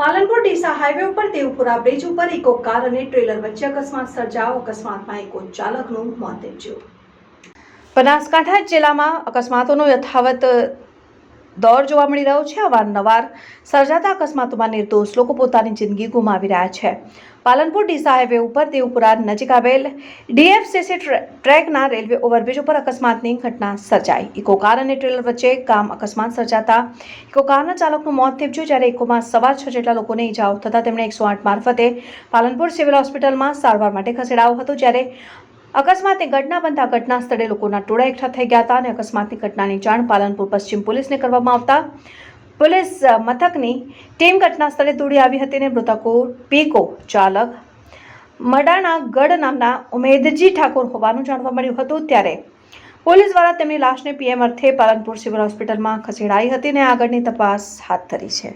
Palanpur Deesa highway ઉપર Devpura bridge ઉપર eco car અને ટ્રેલર વચ્ચે અકસ્માત સર્જાયો. અકસ્માતમાં ઇકો ચાલકનું મોત નીપજ્યું. બનાસકાંઠા જિલ્લામાં અકસ્માતોનો યથાવત દોર જોવા મળી રહ્યો છે. અવારનવાર સર્જાતા અકસ્માતોમાં નિર્દોષ લોકો પોતાની જિંદગી ગુમાવી રહ્યા છે. પાલનપુર ડીસા હાઈવે ઉપર દેવપુરા નજીક આવેલ ડીએફસીસી ટ્રેકના રેલવે ઓવરબ્રિજ ઉપર અકસ્માતની ઘટના સર્જાઈ. ઇકો કાર અને ટ્રેલર વચ્ચે કામ અકસ્માત સર્જાતા ઇકો કારના ચાલકનું મોત થયું જ્યારે ઇકોમાં સવાર છ જેટલા લોકોને ઈજાઓ થતાં તેમણે એકસો આઠ મારફતે પાલનપુર સિવિલ હોસ્પિટલમાં સારવાર માટે ખસેડાયો હતો. જ્યારે અકસ્માતની ઘટના બનતા ઘટના સ્થળે લોકોના ટોળા એકઠા થઈ ગયા હતા અને અકસ્માતની ઘટનાની જાણ પાલનપુર પશ્ચિમ પોલીસને કરવામાં આવતા. પોલીસ મથકની ટીમ ઘટના સ્થળે દોડી આવી હતી અને મૃતકો પીકો ચાલક મડાણા ગઢ નામના ઉમેદજી ઠાકોર હોવાનું જાણવા મળ્યું હતું. ત્યારે પોલીસ દ્વારા તેમની લાશને પીએમ અર્થે પાલનપુર સિવિલ હોસ્પિટલમાં ખસેડાઈ હતી અને આગળની તપાસ હાથ ધરી છે.